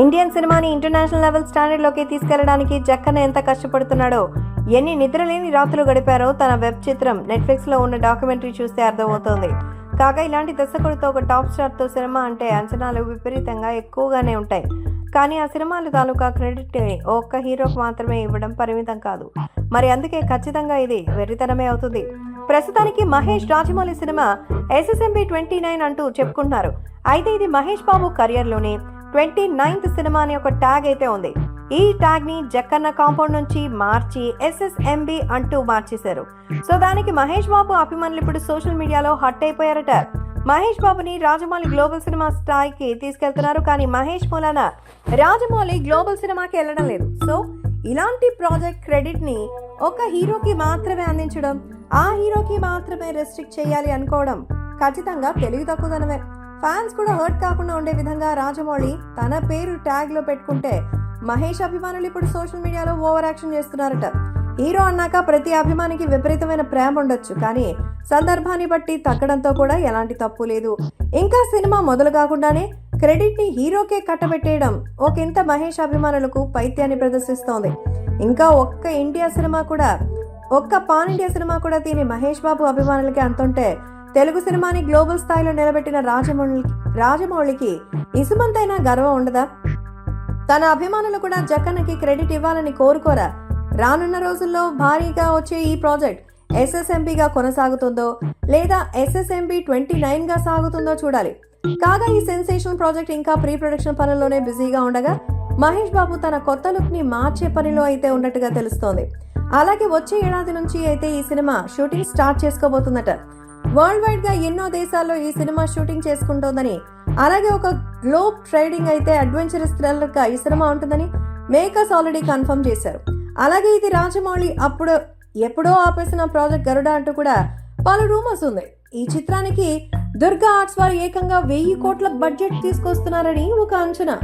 Indian సినిమాని international level స్టాండర్డ్లోకి తీసుకెళ్ళడానికి జక్కన్న ఎంత కష్టపడుతున్నాడో ఎన్ని నిద్రలేని రాత్రులు గడిపారో తన వెబ్ చిత్రం నెట్ఫ్లిక్స్లో ఉన్న డాక్యుమెంటరీ చూస్తే అర్థమవుతోంది. కాగా ఇలాంటి దర్శకుడితో ఒక టాప్ స్టార్తో సినిమా అంటే అంచనాలు విపరీతంగా ఎక్కువగానే ఉంటాయి. కానీ ఆ సినిమాలు తాలూకా క్రెడిట్ ఒక్క హీరోకు మాత్రమే ఇవ్వడం పరిమితం కాదు. మరి అందుకే ఖచ్చితంగా ఇది వెర్రితనమే అవుతుంది. ప్రస్తుతానికి Mahesh Rajamouli cinema SSMB twenty nine అంటూ చెప్పుకుంటున్నారు. అయితే ఇది మహేష్ బాబు కెరియర్లోనే ట్వంటీ నైన్త్ సినిమా అని ఒక ట్యాగ్ అయితే ఉంది. ఈ ట్యాగ్ని జక్కన్న కాంపౌండ్ నుంచి మార్చి ఎస్ఎస్ఎంబి అంటూ మార్చేశారు. సో దానికి మహేష్ బాబు అభిమానులు ఇప్పుడు సోషల్ మీడియాలో హట్ అయిపోయారట. మహేష్ బాబుని రాజమౌళి గ్లోబల్ సినిమా స్థాయికి తీసుకెళ్తున్నారు కానీ మహేష్ మూలాన రాజమౌళి గ్లోబల్ సినిమాకి వెళ్ళడం లేదు. సో ఇలాంటి ప్రాజెక్ట్ క్రెడిట్ని ఒక హీరోకి మాత్రమే అందించడం ఆ హీరోకి మాత్రమే రెస్ట్రిక్ట్ చేయాలి అనుకోవడం ఖచ్చితంగా తెలివి తక్కువదనమే. ఫ్యాన్స్ కూడా హర్ట్ కాకుండా ఉండే విధంగా రాజమౌళి తన పేరు ట్యాగ్లో పెట్టుకుంటే మహేష్ అభిమానులు ఇప్పుడు సోషల్ మీడియాలో ఓవర్ యాక్షన్ చేస్తున్నారట. హీరో అన్నాక ప్రతి అభిమానికి విపరీతమైన ప్రేమ ఉండొచ్చు కానీ సందర్భాన్ని బట్టి తగ్గడంతో కూడా ఎలాంటి తప్పు లేదు. ఇంకా సినిమా మొదలు కాకుండానే క్రెడిట్ని హీరోకే కట్టబెట్టేయడం ఒకంత మహేష్ అభిమానులకు పైత్యాన్ని ప్రదర్శిస్తోంది. ఇంకా ఒక్క ఇండియా సినిమా కూడా ఒక్క పాన్ ఇండియా సినిమా కూడా దీని మహేష్ బాబు అభిమానులకి అంతుంటే తెలుగు సినిమాని గ్లోబల్ స్థాయిలో నిలబెట్టిన రాజమౌళి రాజమౌళికి ఇసుమంతైనా గర్వం ఉండదా? తన అభిమానులు కూడా జక్కన్నకి క్రెడిట్ ఇవ్వాలని కోరుకోరా? రానున్న రోజుల్లో భారీగా వచ్చే ఈ ప్రాజెక్ట్ ఎస్ఎస్ఎంబిగా కొనసాగుతుందో లేదా ఎస్ఎస్ఎంబి ట్వంటీ నైన్గా సాగుతుందో చూడాలి. కాగా ఈ సెన్సేషన్ ప్రాజెక్ట్ ఇంకా ప్రీ ప్రొడక్షన్ పనుల్లోనే బిజీగా ఉండగా మహేష్ బాబు తన కొత్త లుక్ని మార్చే పనిలో అయితే ఉన్నట్టుగా తెలుస్తోంది. అలాగే వచ్చే ఏడాది నుంచి అయితే ఈ సినిమా షూటింగ్ స్టార్ట్ చేసుకోబోతుందట. వరల్డ్ వైడ్గా ఎన్నో దేశాల్లో ఈ సినిమా షూటింగ్ చేసుకుంటోందని. అలాగే ఒక గ్లోబ్ ట్రేడింగ్ అయితే అడ్వెంచరస్ థ్రిల్లర్గా ఈ సినిమా ఉంటుందని మేకర్స్ ఆల్రెడీ కన్ఫర్మ్ చేశారు. అలాగే ఇది రాజమౌళి అప్పుడు ఎప్పుడో ఆపేసిన ప్రాజెక్ట్ గరుడ అంటూ కూడా పలు రూమర్స్ ఉంది. ఈ చిత్రానికి దుర్గా ఆర్ట్స్ వారు ఏకంగా వెయ్యి కోట్ల బడ్జెట్ తీసుకొస్తున్నారని ఒక అంచనా.